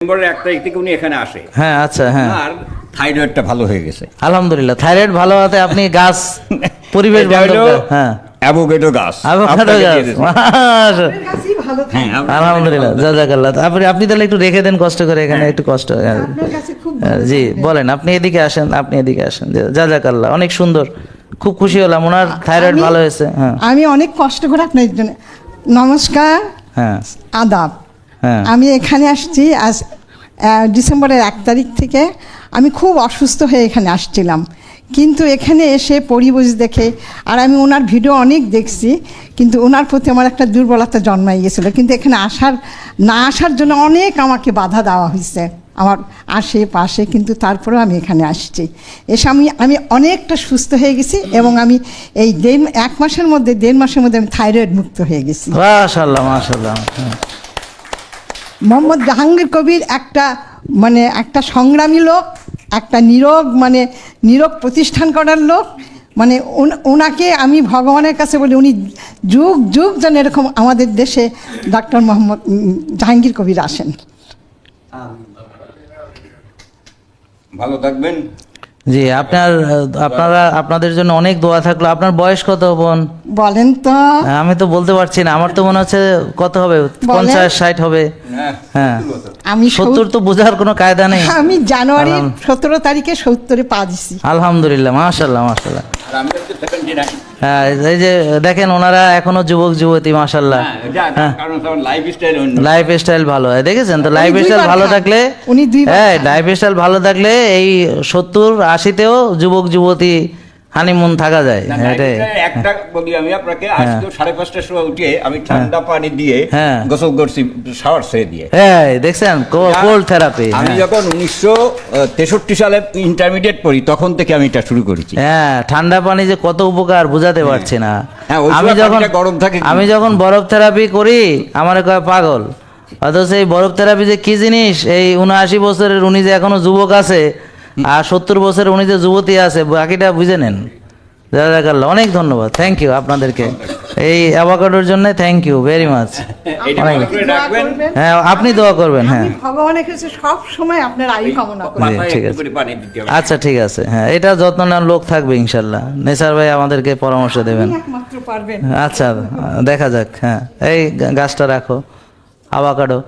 ডিসেম্বরের এক তারিখ থেকে উনি এখানে আসে। হ্যাঁ আচ্ছা হ্যাঁ। আর থাইরয়েডটা ভালো হয়ে গেছে। আলহামদুলিল্লাহ থাইরয়েড ভালো হতে আপনি গাছ পরিবেশ হলো গাছ, হ্যাঁ। অ্যাভোকেডো গাছ। গাছ ভালো হ্যাঁ, আলহামদুলিল্লাহ জাজাকাল্লাহ। আপনি আপনি তাহলে একটু রেখে দেন কষ্ট করে এখানে একটু কষ্ট। হ্যাঁ। হ্যাঁ, ভালো জি বলেন আপনি এদিকে আসেন আপনি এদিকে আসেন। জাজাকাল্লাহ অনেক সুন্দর। খুব খুশি হলাম ওনার থাইরয়েড ভালো হয়েছে হ্যাঁ। আমি অনেক কষ্ট করে আপনার জন্য নমস্কার। হ্যাঁ। আদাব। হ্যাঁ আমি এখানে আসছি আজ ডিসেম্বরের এক তারিখ থেকে। আমি খুব অসুস্থ হয়ে এখানে আসছিলাম। কিন্তু এখানে এসে পরিবেশ দেখে আর আমি ওনার ভিডিও অনেক দেখছি কিন্তু ওনার প্রতি আমার একটা দুর্বলতা জন্মাই গেছিল কিন্তু এখানে আসার না আসার জন্য অনেক আমাকে বাধা দেওয়া হয়েছে আমার আশেপাশে কিন্তু তারপরেও আমি এখানে আসছি। এসে আমি আমি অনেকটা সুস্থ হয়ে গেছি এবং আমি এই দেড় এক মাসের মধ্যে দেড় মাসের মধ্যে আমি থাইরয়েড মুক্ত হয়ে গেছি। মাশাল্লাহ মাশাল্লাহ হ্যাঁ। মোহাম্মদ জাহাঙ্গীর কবির একটা মানে একটা সংগ্রামী লোক একটা নিরোগ মানে নিরোগ প্রতিষ্ঠান করার লোক। মানে ওনাকে আমি ভগবানের কাছে বলি উনি যুগ যুগ যেন এরকম আমাদের দেশে ডক্টর মোহাম্মদ জাহাঙ্গীর কবির আসেন। ভালো থাকবেন। জি আপনার আপনারা আপনাদের জন্য অনেক দোয়া থাকল। আপনার বয়স কত বোন? বলেন তো। আমি তো বলতে পারছি না আমার তো মনে হচ্ছে কত হবে? পঞ্চাশ ষাট হবে। হ্যাঁ। হ্যাঁ। আমি সত্তর তো বোঝার কোনো কায়দা নেই। আমি জানুয়ারি সতেরো তারিখে সত্তরে পা দিছি। আলহামদুলিল্লাহ মাশাল্লাহ মাশাল্লাহ আর আমি হচ্ছে 79 হ্যাঁ এই যে দেখেন ওনারা এখনও যুবক যুবতী মাশাল্লাহ লাইফ স্টাইল ভালো। হয় দেখেছেন তো লাইফ স্টাইল ভালো থাকলে হ্যাঁ লাইফ স্টাইল ভালো থাকলে এই সত্তর আশিতেও যুবক যুবতী হানিমুন থাকা যায় একটা বলি আমি আপনাকে আজকে সাড়ে পাঁচটার সময় উঠে আমি ঠান্ডা পানি দিয়ে হ্যাঁ। গোসল করছি শাওয়ার ছেড়ে দিয়ে। হ্যাঁ দেখছেন? কোল্ড থেরাপি আমি যখন উনিশশো তেষট্টি সালে ইন্টারমিডিয়েট পড়ি তখন থেকে আমি এটা শুরু করেছি। হ্যাঁ ঠান্ডা পানি যে কত উপকার বুঝাতে পারছি না। হ্যাঁ, আমি যখন গরম থাকে আমি যখন বরফ থেরাপি করি আমার কয় পাগল। অথচ এই বরফ থেরাপি যে কি জিনিস? এই উনআশি বছরের উনি যে এখনও যুবক আছে আর সত্তর বছরের উনি যে যুবতী আছে বাকিটা বুঝে নেন। জাজাকাল্লাহ অনেক ধন্যবাদ। থ্যাংক ইউ আপনাদেরকে। এই অ্যাভোকাডোর জন্য থ্যাংক ইউ ভেরি মাচ। হ্যাঁ আপনি দোয়া করবেন হ্যাঁ। ভগবানের কাছে সব সময় আপনার আয়ু কামনা করি। ঠিক আছে। আচ্ছা ঠিক আছে। হ্যাঁ এটা যত্ন নেওয়ার লোক থাকবে ইনশাল্লাহ নেসার ভাই আমাদেরকে পরামর্শ দেবেন। একমাত্র পারবেন। আচ্ছা দেখা যাক হ্যাঁ। এই গাছটা রাখো। আবাকাডো